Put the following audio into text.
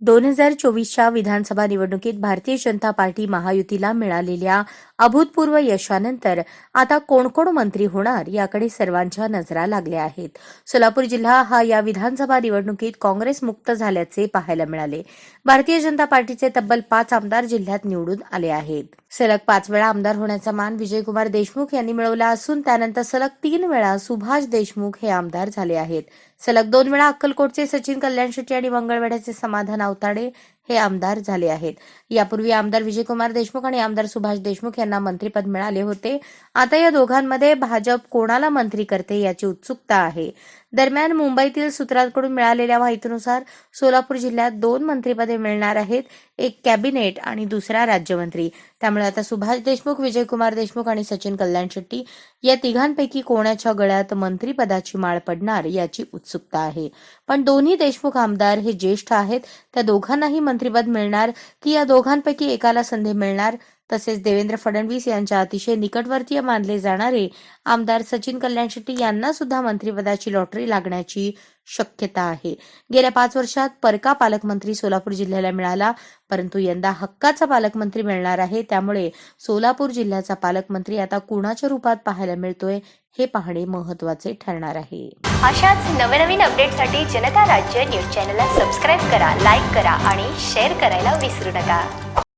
दोन हजार चोवीसच्या विधानसभा निवडणुकीत भारतीय जनता पार्टी महायुतीला मिळालेल्या अभूतपूर्व यशानंतर आता कोण कोण मंत्री होणार याकडे सर्वांच्या नजरा लागल्या आहेत. सोलापूर जिल्हा हा या विधानसभा निवडणुकीत काँग्रेस मुक्त झाल्याचे पाहायला मिळाले. भारतीय जनता पार्टीचे तब्बल पाच आमदार जिल्ह्यात निवडून आले आहेत. सलग पाच वेळा आमदार होण्याचा मान विजयकुमार देशमुख यांनी मिळवला असून त्यानंतर सलग तीन वेळा सुभाष देशमुख हे आमदार झाले आहेत. सलग दोन वेळा अक्कलकोटचे सचिन कल्याण शेट्टी आणि मंगळवेढ्याचे समाधान अवताडे हे आमदार झाले आहेत. यापूर्वी आमदार विजयकुमार देशमुख आणि आमदार सुभाष देशमुख यांना मंत्रीपद मिळाले होते. आता या दोघांमध्ये भाजप कोणाला मंत्री करते याची उत्सुकता आहे. दरम्यान मुंबईतील सूत्रांकडून मिळालेल्या माहितीनुसार सोलापूर जिल्ह्यात दोन मंत्रिपदे मिळणार आहेत एक कॅबिनेट आणि दुसरा राज्यमंत्री. त्यामुळे आता सुभाष देशमुख विजयकुमार देशमुख आणि सचिन कल्याण शेट्टी या तिघांपैकी कोणाच्या गळ्यात मंत्रिपदाची माळ पडणार याची उत्सुकता आहे. पण दोन्ही देशमुख आमदार हे ज्येष्ठ आहेत त्या दोघांनाही मंत्रिपद मिळणार की या दोघांपैकी एकाला संधी मिळणार तसेच देवेंद्र फडणवीस यांच्या अतिशय निकटवर्तीय मानले जाणारे आमदार सचिन कल्याण शेट्टी यांना सुद्धा मंत्रिपदाची लॉटरी लागण्याची शक्यता आहे. गेल्या पाच वर्षात परका पालकमंत्री सोलापूर जिल्ह्याला मिळाला परंतु यंदा हक्काचा पालकमंत्री मिळणार आहे त्यामुळे सोलापूर जिल्ह्याचा पालकमंत्री आता कुणाच्या रूपात पाहायला मिळतोय हे पाहणे महत्त्वाचे ठरणार आहे. अशाच नवनवीन अपडेटसाठी जनता राज्य न्यूज चॅनलला सबस्क्राईब करा लाईक करा आणि शेअर करायला विसरू नका.